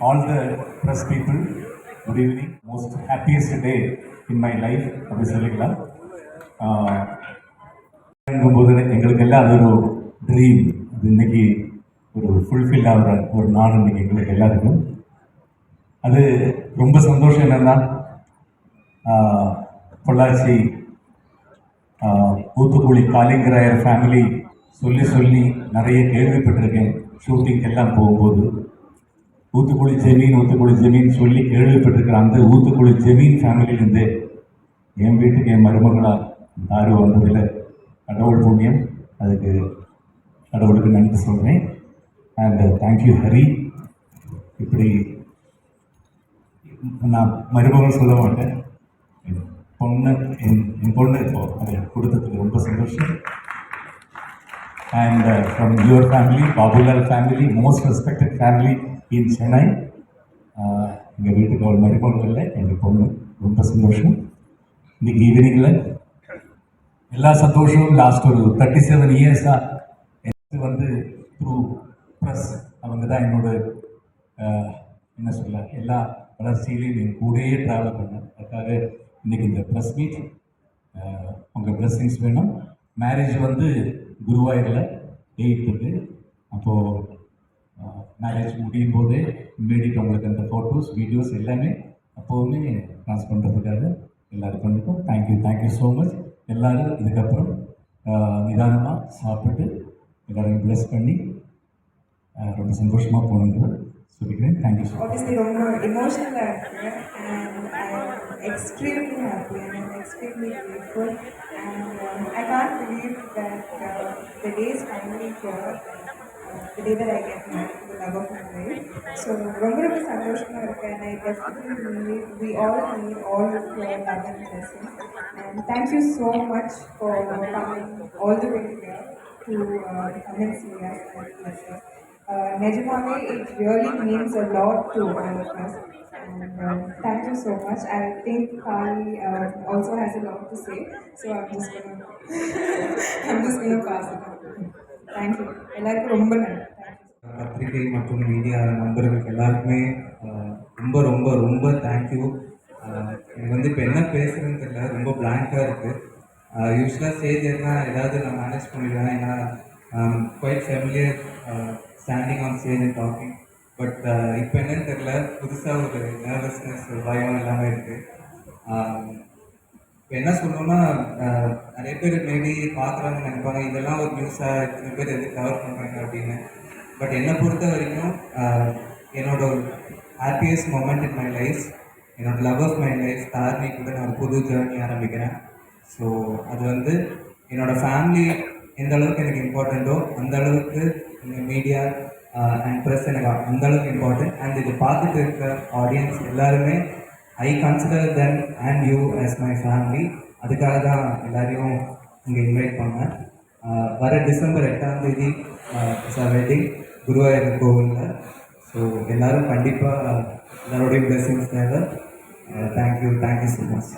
all the press people, good evening. Most happiest day in my life அப்படி சொல்லிக்கலாம். போது எங்களுக்கு எல்லாம் அது ஒரு ட்ரீம் அது இன்னைக்கு ஒரு ஃபுல்ஃபில் ஆகிற ஒரு நாள் இன்னைக்கு எங்களுக்கு எல்லாருக்கும். அது ரொம்ப சந்தோஷம் என்னன்னா பொள்ளாச்சி ஊத்துக்குழி காலிங்கராயர் ஃபேமிலி சொல்லி சொல்லி நிறைய கேள்விப்பட்டிருக்கேன். ஷூட்டிங் எல்லாம் போகும்போது. ஊத்துக்குழி ஜெமீன் ஊத்துக்குழி ஜெமீன் சொல்லி கேள்விப்பட்டிருக்கிற அந்த ஊத்துக்குழி ஜெமீன் ஃபேமிலியிலேருந்து என் வீட்டுக்கு என் மருமகளாக யாரும் வந்ததில் கடவுள் புண்ணியம். அதுக்கு கடவுளுக்கு நன்றி சொல்கிறேன் அண்ட் தேங்க்யூ ஹரி இப்படி நான் மருமகள் சொல்ல மாட்டேன். என் பொண்ணு என் என் பொண்ணு இப்போ அதை கொடுத்ததுக்கு ரொம்ப சந்தோஷம். And from your family Babulal family most respected family in Chennai. எங்கள் வீட்டுக்கு அவள் மருமகள் எங்கள் பொண்ணு ரொம்ப சந்தோஷம். இன்னைக்கு ஈவினிங்கில் எல்லா சந்தோஷமும் லாஸ்ட் ஒரு தேர்ட்டி செவன் இயர்ஸாக எனக்கு வந்து த்ரூ ப்ரெஸ் அவங்க தான் என்னோட என்ன சொல்ல எல்லா வளர்ச்சியிலையும் என் கூடயே ட்ராவல் பண்ணேன். அதுக்காக இன்னைக்கு இந்த ப்ரெஸ் மீட் உங்கள் blessings வேணும். மேரேஜ் வந்து குருவாயூரில் எயித்துக்கு அப்போது மேரேஜ் முடியும் போதே இம்மீடியட் உங்களுக்கு அந்த ஃபோட்டோஸ் வீடியோஸ் எல்லாமே அப்போவுமே ட்ரான்ஸ் பண்ணுறதுக்காக எல்லோரும் பண்ணிட்டோம் தேங்க்யூ தேங்க்யூ ஸோ மச் எல்லோரும் இதுக்கப்புறம் நிதானமாக சாப்பிட்டு எல்லோரையும் ப்ளஸ் பண்ணி ரொம்ப சந்தோஷமாக போகணுங்கிறது சொல்லிக்கிறேன். தேங்க்யூ ஸோ மச் obviously ரொம்ப emotional-ஆ இருக்கு uh, and I'm extremely uh, happy uh, the day is finally here uh, the day that I get married to the love of my life so ரொம்ப ரொம்ப சந்தோஷமா இருக்கு and I definitely need we all need all of your love and blessings and thank you so much for coming all the way here to uh, come and see us and bless us uh, Nejamame, it really means a lot to all of us. And um, thank you so much. I think Kali uh, also has a lot to say, so I'm just gonna I'm just gonna pass it on. Thank எல்லாருக்கும் ரொம்ப நன்றி. பத்திரிகை மற்றும் media நண்பர்களுக்கு எல்லாருக்குமே ரொம்ப ரொம்ப ரொம்ப தேங்க்யூ எனக்கு வந்து இப்போ என்ன பேசுறதுன்னு தெரியல ரொம்ப பிளாங்காக இருக்குது யூஸ்வலாக ஸ்டேஜ் இருந்தால் ஏதாவது நான் மேனேஜ் பண்ணிடுவேன். ஏன்னா quite familiar standing on stage and talking but இப்போ என்னன்னு தெரில புதுசாக ஒரு நர்வஸ்னஸ் ஒரு பயம் எல்லாமே இருக்குது என்ன சொல்லணும்னா நிறைய பேர் மேபி பார்க்குறாங்க நினைப்பாங்க. இதெல்லாம் ஒரு நியூஸாக இத்தனை பேர் எதுக்கு கவர் பண்ணுறாங்க அப்படின்னு. பட் என்னை பொறுத்த வரைக்கும் என்னோட ஒரு happiest moment in my life என்னோட love of my life Dharmi கூட நான் ஒரு புது ஜேர்னி ஆரம்பிக்கிறேன். ஸோ அது வந்து என்னோட ஃபேமிலி எந்த அளவுக்கு எனக்கு இம்பார்ட்டண்ட்டோ அந்த அளவுக்கு இந்த மீடியா அண்ட் ப்ரெஸ் எனக்கு அந்த அளவுக்கு இம்பார்ட்டன்ட் அண்ட் இது பார்த்துட்டு இருக்கிற ஆடியன்ஸ் எல்லாருமே I consider them and you as my family அதுக்காக தான் எல்லாரையும் இங்கே இன்வைட் பண்ணேன். வர டிசம்பர் எட்டாம் தேதி வெட்டிங் குருவாயூர் கோவிலில். ஸோ எல்லாரும் கண்டிப்பாக எல்லாரோடையும் பிளெஸிங்ஸ் தேவை. Thank you thank you so much